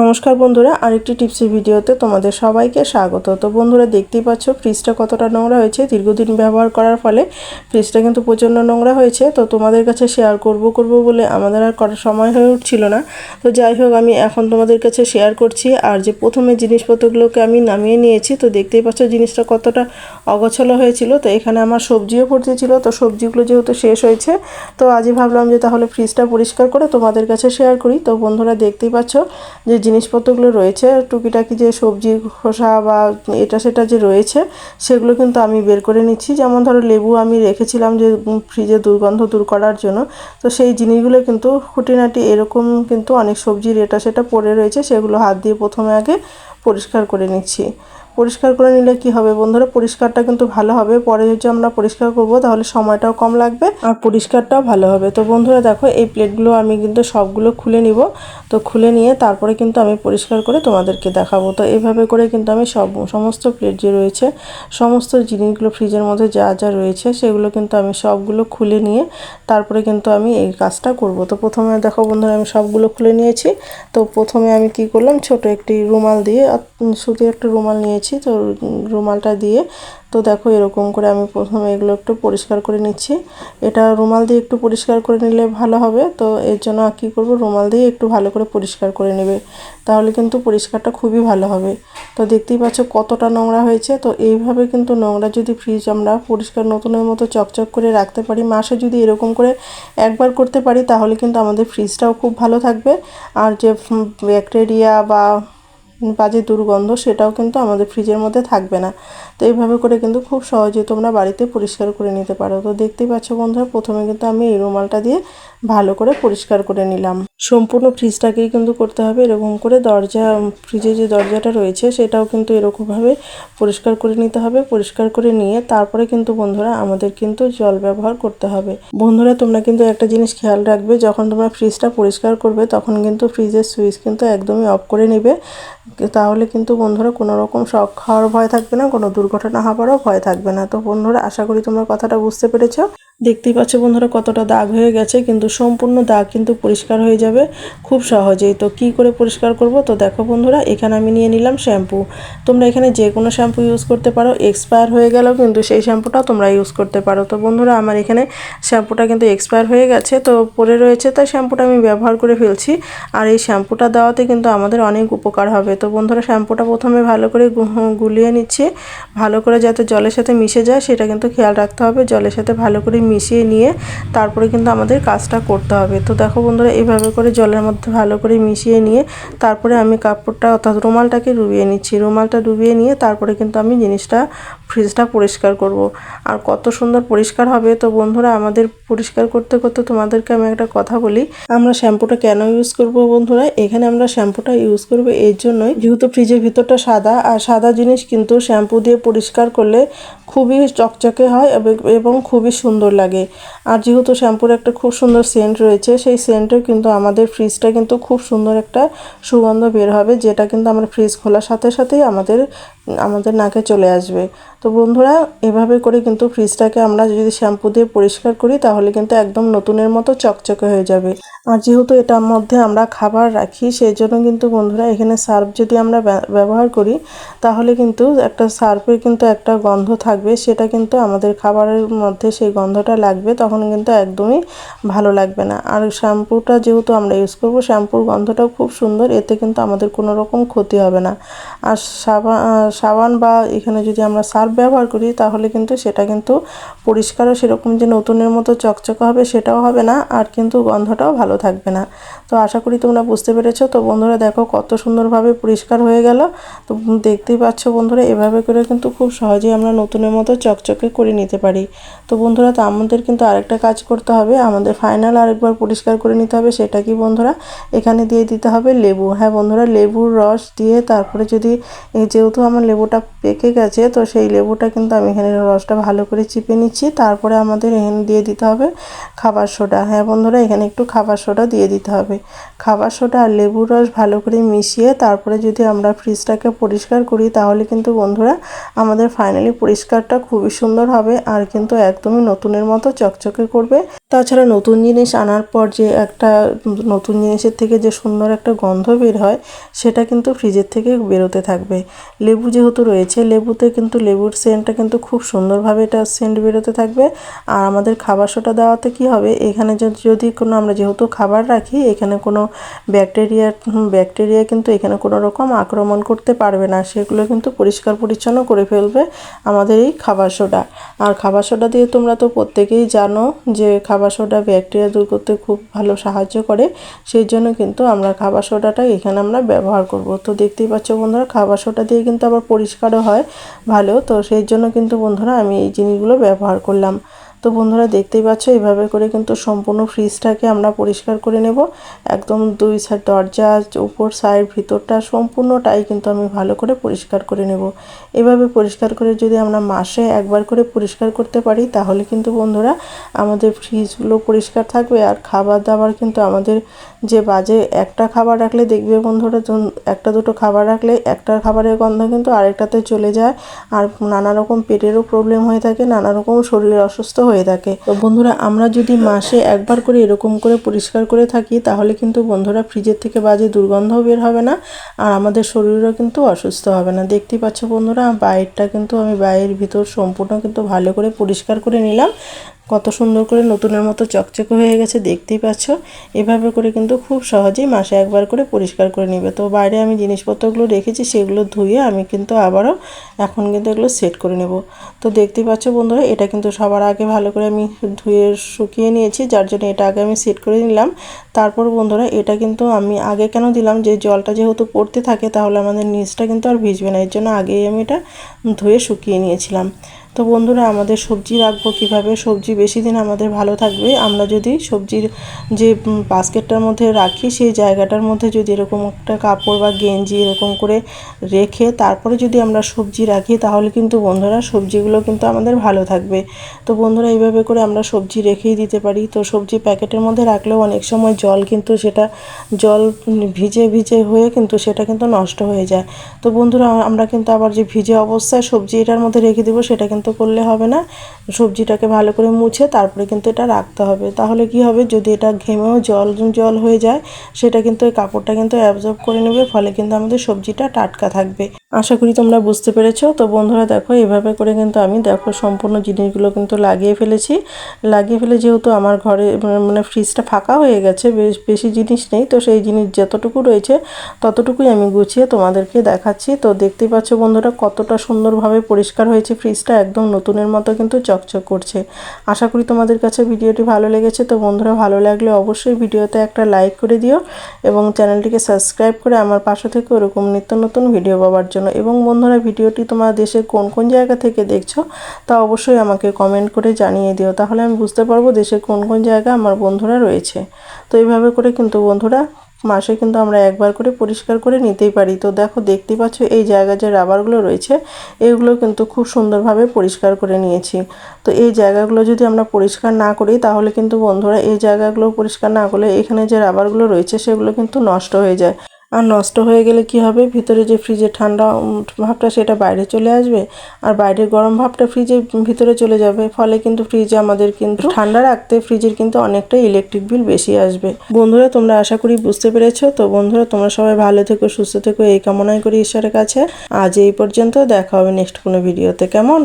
নমস্কার বন্ধুরা, আরেকটি টিপসের ভিডিওতে তোমাদের সবাইকে স্বাগত। তো বন্ধুরা, দেখতেই পাচ্ছ, ফ্রিজটা কতটা নোংরা হয়েছে। দীর্ঘদিন ব্যবহার করার ফলে ফ্রিজটা কিন্তু প্রচণ্ড নোংরা হয়েছে। তো তোমাদের কাছে শেয়ার করব করব বলে আমাদের আর করার সময় হয়ে উঠছিল না। তো যাই হোক, আমি এখন তোমাদের কাছে শেয়ার করছি। আর যে প্রথমে জিনিসপত্রগুলোকে আমি নামিয়ে নিয়েছি, তো দেখতেই পাচ্ছ, জিনিসটা কতটা অগোছালো হয়েছিল। তো এখানে আমার সবজিও পড়তে ছিল। তো সবজিগুলো যেহেতু শেষ হয়েছে, তো আজই ভাবলাম যে তাহলে ফ্রিজটা পরিষ্কার করে তোমাদের কাছে শেয়ার করি। তো বন্ধুরা, দেখতেই পাচ্ছ যে জিনিসপত্রগুলো রয়েছে, টুকিটাকি যে সবজি, খোসা বা এটা সেটা যে রয়েছে, সেগুলো কিন্তু আমি বের করে নিচ্ছি। যেমন ধরো লেবু আমি রেখেছিলাম যে ফ্রিজে দুর্গন্ধ দূর করার জন্য, তো সেই জিনিসগুলো কিন্তু খুঁটিনাটি এরকম কিন্তু অনেক সবজির এটা সেটা পড়ে রয়েছে, সেগুলো হাত দিয়ে প্রথমে আগে পরিষ্কার করে নিচ্ছি। পরিষ্কার করে নিলে কি হবে? বন্ধুরা, পরিষ্কারটা কিন্তু ভালো হবে। পরে যদি আমরা পরিষ্কার করব, তাহলে সময়টাও কম লাগবে আর পরিষ্কারটাও ভালো হবে। তো বন্ধুরা, দেখো, এই প্লেটগুলো আমি কিন্তু সবগুলো খুলে নিব। তো খুলে নিয়ে তারপরে কিন্তু আমি পরিষ্কার করে তোমাদেরকে দেখাবো। তো এইভাবে করে কিন্তু আমি সব, সমস্ত প্লেট যে রয়েছে, সমস্ত জিনিসগুলো ফ্রিজের মধ্যে যা যা রয়েছে, সেগুলো কিন্তু আমি সবগুলো খুলে নিয়ে তারপরে কিন্তু আমি এই কাজটা করব। তো প্রথমে দেখো বন্ধুরা, আমি সবগুলো খুলে নিয়েছি। তো প্রথমে আমি কি করলাম, ছোট একটি রুমাল দিয়ে শুধু একটা রুমাল নিয়েছি। নিয়েছি তো রুমালটা দিয়ে। তো দেখো এরকম করে আমি প্রথমে এগুলো একটু পরিষ্কার করে নিচ্ছি। এটা রুমাল দিয়ে একটু পরিষ্কার করে নিলে ভালো হবে। তো এর জন্য কী করব, রুমাল দিয়ে একটু ভালো করে পরিষ্কার করে নেবে। তাহলে কিন্তু পরিষ্কারটা খুবই ভালো হবে। তো দেখতেই পাচ্ছ কতটা নোংরা হয়েছে। তো এইভাবে কিন্তু নোংরা যদি ফ্রিজ আমরা পরিষ্কার নতুনের মতো চকচক করে রাখতে পারি, মাসে যদি এরকম করে একবার করতে পারি, তাহলে কিন্তু আমাদের ফ্রিজটাও খুব ভালো থাকবে। আর যে ব্যাকটেরিয়া বা বাজে দুর্গন্ধ সেটাও কিন্তু আমাদের ফ্রিজের মধ্যে থাকবে না। তো এইভাবে করে কিন্তু খুব সহজে তোমরা বাড়িতে পরিষ্কার করে নিতে পারো। তো দেখতেই পাচ্ছ বন্ধুরা, প্রথমে কিন্তু আমি এই রুমালটা দিয়ে ভালো করে পরিষ্কার করে নিলাম। সম্পূর্ণ ফ্রিজটাকেই কিন্তু করতে হবে, এরকম করে দরজা ফ্রিজে যে দরজাটা রয়েছে সেটাও কিন্তু এরকমভাবে পরিষ্কার করে নিতে হবে। পরিষ্কার করে নিয়ে তারপরে কিন্তু বন্ধুরা আমাদের কিন্তু জল ব্যবহার করতে হবে। বন্ধুরা, তোমরা কিন্তু একটা জিনিস খেয়াল রাখবে, যখন তোমরা ফ্রিজটা পরিষ্কার করবে তখন কিন্তু ফ্রিজের সুইচ কিন্তু একদমই অফ করে নেবে। তাহলে কিন্তু বন্ধুরা কোনো রকম শখ খাওয়ার ভয় থাকবে না, কোনো দুর্ঘটনা হওয়ারও ভয় থাকবে না। তো বন্ধুরা, আশা করি তোমরা কথাটা বুঝতে পেরেছ। দেখতেই পাচ্ছ বন্ধুরা কতটা দাগ হয়ে গেছে, কিন্তু সম্পূর্ণ দাগ কিন্তু পরিষ্কার হয়ে যাবে খুব সহজেই। তো কি করে পরিষ্কার করব? তো দেখো বন্ধুরা, এখানে আমি নিয়ে নিলাম শ্যাম্পু। তোমরা এখানে যে কোনো শ্যাম্পু ইউজ করতে পারো এক্সপায়ার হয়ে গেলেও কিন্তু সেই শ্যাম্পুটাও তোমরা ইউজ করতে পারো। তো বন্ধুরা, আমার এখানে শ্যাম্পুটা কিন্তু এক্সপায়ার হয়ে গেছে, তো পরে রয়েছে, তাই শ্যাম্পুটা আমি ব্যবহার করে ফেলছি। আর এই শ্যাম্পুটা দেওয়াতে কিন্তু আমাদের অনেক উপকার হবে। তো বন্ধুরা, শ্যাম্পুটা প্রথমে ভালো করে গুলিয়ে নিচ্ছি। ভালো করে যাতে জলের সাথে মিশে যায়, সেটা কিন্তু খেয়াল রাখতে হবে। জলের সাথে ভালো করে মিশিয়ে নিয়ে তারপরে কিন্তু আমাদের কাজটা করতে হবে। তো দেখো বন্ধুরা এইভাবে করে জলের মধ্যে ভালো করে মিশিয়ে নিয়ে তারপরে আমি কাপড়টা অর্থাৎ রুমালটাকে ডুবিয়ে নিচ্ছি। রুমালটা ডুবিয়ে নিয়ে তারপরে কিন্তু আমি জিনিসটা ফ্রিজটা পরিষ্কার করব। আর কত সুন্দর পরিষ্কার হবে। তো বন্ধুরা, আমাদের পরিষ্কার করতে করতে তোমাদেরকে আমি একটা কথা বলি। আমরা শ্যাম্পুটা কেন ইউজ করব বন্ধুরা? এখানে আমরা শ্যাম্পুটা ইউজ করব এর জন্যই। যেহেতু ফ্রিজের ভিতরটা সাদা, আর সাদা জিনিস কিন্তু শ্যাম্পু দিয়ে পরিষ্কার করলে খুবই চকচকে হয় এবং খুবই সুন্দর লাগে। আর যেহেতু শ্যাম্পুর একটা খুব সুন্দর সেন্ট রয়েছে, সেই সেন্টেও কিন্তু আমাদের ফ্রিজটা কিন্তু খুব সুন্দর একটা সুগন্ধ বের হবে, যেটা কিন্তু আমরা ফ্রিজ খোলার সাথে সাথেই আমাদের আমাদের নাকে চলে আসবে। তো বন্ধুরা, এভাবে করে কিন্তু ফ্রিজটাকে আমরা যদি শ্যাম্পু দিয়ে পরিষ্কার করি, তাহলে কিন্তু একদম নতুনের মতো চকচকে হয়ে যাবে। আর যেহেতু এটার মধ্যে আমরা খাবার রাখি সেই জন্য কিন্তু বন্ধুরা, এখানে সার্ফ যদি আমরা ব্যবহার করি, তাহলে কিন্তু একটা সার্ফের কিন্তু একটা গন্ধ থাকবে। সেটা কিন্তু আমাদের খাবারের মধ্যে সেই গন্ধটা লাগবে, তখন কিন্তু একদমই ভালো লাগবে না। আর শ্যাম্পুটা যেহেতু আমরা ইউজ করব, শ্যাম্পুর গন্ধটাও খুব সুন্দর, এতে কিন্তু আমাদের কোনো রকম ক্ষতি হবে না। আর সাবান সাবান বা এখানে যদি আমরা সার্ফ ব্যবহার করি, তাহলে কিন্তু সেটা কিন্তু পরিষ্কারও সেরকম যে নতুনের মতো চকচকে হবে সেটাও হবে না, আর কিন্তু গন্ধটাও ভালো থাকবে না। তো আশা করি তোমরা বুঝতে পেরেছ। তো বন্ধুরা দেখো কত সুন্দরভাবে পরিষ্কার হয়ে গেল। তো দেখতেই পাচ্ছ বন্ধুরা, এভাবে করে কিন্তু খুব সহজেই আমরা নতুনের মতো চকচকে করে নিতে পারি। তো বন্ধুরা, তো আমাদের কিন্তু আরেকটা কাজ করতে হবে। আমাদের ফাইনাল আরেকবার পরিষ্কার করে নিতে হবে, সেটা কি বন্ধুরা? এখানে দিয়ে দিতে হবে লেবু। হ্যাঁ বন্ধুরা, লেবুর রস দিয়ে তারপরে যদি যেহেতু আমার লেবুটা পেকে গেছে, তো সেই লেবুটা কিন্তু আমি এখানে রসটা ভালো করে চিপে নিচ্ছি। তারপরে আমাদের এখানে দিয়ে দিতে হবে খাবার সোডা। হ্যাঁ বন্ধুরা, এখানে একটু খাবার সোডা দিয়ে দিতে হবে। খাবার সোডা আর লেবুর রস ভালো করে মিশিয়ে তারপরে যদি আমরা ফ্রিজটাকে পরিষ্কার করি, তাহলে কিন্তু বন্ধুরা আমাদের ফাইনালি পরিষ্কারটা খুবই সুন্দর হবে আর কিন্তু একদমই নতুনের মতো চকচকে করবে। তাছাড়া নতুন জিনিস আনার পর যে একটা নতুন জিনিসের থেকে যে সুন্দর একটা গন্ধ বের হয়, সেটা কিন্তু ফ্রিজের থেকে বেরোতে থাকবে। লেবু যেহেতু রয়েছে, লেবুতে কিন্তু লেবুর সেন্টটা কিন্তু খুব সুন্দরভাবে এটা সেন্ট বেরোতে থাকবে। আর আমাদের খাবার সোটা দেওয়াতে কি হবে? এখানে যদি- কোনো আমরা যেহেতু খাবার রাখি, এখানে কোনো ব্যাকটেরিয়া ব্যাকটেরিয়া কিন্তু এখানে কোনো রকম আক্রমণ করতে পারবে না। সেগুলো কিন্তু পরিষ্কার পরিচ্ছন্ন করে ফেলবে আমাদের এই খাবার সোডা। আর খাবার সোডা দিয়ে তোমরা তো প্রত্যেকেই জানো যে খাবার সোডা ব্যাকটেরিয়া দূর করতে খুব ভালো সাহায্য করে সেই জন্য কিন্তু আমরা খাবার সোডাটা এখানে আমরা ব্যবহার করব। তো দেখতেই পাচ্ছ বন্ধুরা, খাবার সোডা দিয়ে কিন্তু আবার পরিষ্কারও হয়, ভালো। তো সেই জন্য কিন্তু বন্ধুরা আমি এই জিনিসগুলো ব্যবহার করলাম। তো বন্ধুরা দেখতেই পাচ্ছ এইভাবে করে কিন্তু সম্পূর্ণ ফ্রিজটাকে আমরা পরিষ্কার করে নেব। একদম দুই সাইড দরজা, উপর সাইড ভিতরটা সম্পূর্ণটাই কিন্তু আমি ভালো করে পরিষ্কার করে নেব। এভাবে পরিষ্কার করে যদি আমরা মাসে একবার করে পরিষ্কার করতে পারি, তাহলে কিন্তু বন্ধুরা আমাদের ফ্রিজগুলো পরিষ্কার থাকবে। আর খাবার দাবার কিন্তু আমাদের যে বাজে একটা খাবার রাখলে দেখবে বন্ধুরা একটা দুটো খাবার রাখলে একটা খাবারের গন্ধ কিন্তু আরেকটাতে চলে যায়। আর নানা রকম পেটেরও প্রবলেম হয়ে থাকে, নানা রকম শরীর অসুস্থ হয়ে থাকে। তো বন্ধুরা, আমরা যদি মাসে একবার করে এরকম করে পরিষ্কার করে থাকি, তাহলে কিন্তু বন্ধুরা ফ্রিজের থেকে বাজে দুর্গন্ধ বের হবে না, আর আমাদের শরীরও কিন্তু অসুস্থ হবে না। দেখতেই পাচ্ছ বন্ধুরা, বাইরটা কিন্তু আমি বাইরের ভিতর সম্পূর্ণ কিন্তু ভালো করে পরিষ্কার করে নিলাম। কত সুন্দর করে নতুনের মতো চকচকে হয়ে গেছে, দেখতেই পাচ্ছ? এভাবে করে কিন্তু খুব সহজেই মাসে একবার করে পরিষ্কার করে নিবে। তো বাইরে আমি জিনিসপত্রগুলো রেখেছি, সেগুলো ধুয়ে আমি কিন্তু আবারও এখন কিন্তু এগুলো সেট করে নেব। তো দেখতেই পাচ্ছ বন্ধুরা, এটা কিন্তু সবার আগে ভালো করে আমি ধুয়ে শুকিয়ে নিয়েছি, যার জন্য এটা আগে আমি সেট করে নিলাম। তারপর বন্ধুরা, এটা কিন্তু আমি আগে কেন দিলাম? যে জলটা যেহেতু পড়তে থাকে, তাহলে আমাদের নিচটা কিন্তু আর ভিজবে না। এর জন্য আগেই আমি এটা ধুয়ে শুকিয়ে নিয়েছিলাম। তো বন্ধুরা, আমাদের সবজি রাখব কীভাবে? সবজি বেশি দিন আমাদের ভালো থাকবে। আমরা যদি সবজির যে বাস্কেটটার মধ্যে রাখি, সেই জায়গাটার মধ্যে যদি এরকম একটা কাপড় বা গেঞ্জি এরকম করে রেখে তারপরে যদি আমরা সবজি রাখি, তাহলে কিন্তু বন্ধুরা সবজিগুলো কিন্তু আমাদের ভালো থাকবে। তো বন্ধুরা, এইভাবে করে আমরা সবজি রেখেই দিতে পারি। তো সবজি প্যাকেটের মধ্যে রাখলেও অনেক সময় জল কিন্তু সেটা জল ভিজে ভিজে হয়ে কিন্তু সেটা কিন্তু নষ্ট হয়ে যায়। তো বন্ধুরা, আমরা কিন্তু আবার যে ভিজে অবস্থায় সবজি এটার মধ্যে রেখে দেবো, সেটা কিন্তু করলে হবে না। সবজিটাকে ভালো করে মুছে তারপরে কিন্তু এটা রাখতে হবে। তাহলে কি হবে? যদি এটা ঘেমেও জল জল হয়ে যায়, সেটা কিন্তু ওই কাপড়টা কিন্তু অ্যাবজর্ব করে নেবে, ফলে কিন্তু আমাদের সবজিটা টাটকা থাকবে। আশা করি তোমরা বুঝতে পেরেছ। তো বন্ধুরা দেখো, এভাবে করে কিন্তু আমি দেখো সম্পূর্ণ জিনিসগুলো কিন্তু লাগিয়ে ফেলেছি। লাগিয়ে ফেলে যেহেতু আমার ঘরে মানে ফ্রিজটা ফাঁকা হয়ে গেছে, বেশ বেশি জিনিস নেই। তো সেই জিনিস যতটুকু রয়েছে, ততটুকুই আমি গুছিয়ে তোমাদেরকে দেখাচ্ছি। তো দেখতেই পাচ্ছ বন্ধুরা, কতটা সুন্দরভাবে পরিষ্কার হয়েছে ফ্রিজটা একদম নতুনের মতো কিন্তু চকচক করছে। আশা করি তোমাদের কাছে ভিডিওটি ভালো লেগেছে। তো বন্ধুরা, ভালো লাগলে অবশ্যই ভিডিওতে একটা লাইক করে দিও এবং চ্যানেলটিকে সাবস্ক্রাইব করে আমার পাশে থেকে ওরকম নিত্য নতুন ভিডিও পাওয়ার জন্য। এবং বন্ধুরা, ভিডিওটি তোমার দেশের কোন কোন জায়গা থেকে দেখছ তা অবশ্যই আমাকে কমেন্ট করে জানিয়ে দিও। তাহলে আমি বুঝতে পারব দেশের কোন কোন জায়গা আমার বন্ধুরা রয়েছে। তো এইভাবে করে কিন্তু বন্ধুরা মাসে কিন্তু আমরা একবার করে পরিষ্কার করে নিতেই পারি। তো দেখো দেখতে পাচ্ছ এই জায়গায় যে রাবারগুলো রয়েছে, এগুলো কিন্তু খুব সুন্দরভাবে পরিষ্কার করে নিয়েছি। তো এই জায়গাগুলো যদি আমরা পরিষ্কার না করি, তাহলে কিন্তু বন্ধুরা এই জায়গাগুলো পরিষ্কার না করলে এখানে যে রাবারগুলো রয়েছে, সেগুলো কিন্তু নষ্ট হয়ে যায়। আর নষ্ট হয়ে গেলে কি হবে? ভিতরে যে ফ্রিজে ঠান্ডা ভাবটা সেটা বাইরে চলে আসবে আর বাইরের গরম ভাবটা ফ্রিজের ভিতরে চলে যাবে। ফলে কিন্তু ফ্রিজে আমাদের কিন্তু ঠান্ডা রাখতে ফ্রিজের কিন্তু অনেকটা ইলেকট্রিক বিল বেশি আসবে। বন্ধুরা, তোমরা আশা করি বুঝতে পেরেছ। তো বন্ধুরা, তোমরা সবাই ভালো থেকো, সুস্থ থেকো, এই কামনাই করি ঈশ্বরের কাছে। আজ এই পর্যন্ত, দেখা হবে নেক্সট কোনো ভিডিওতে কেমন?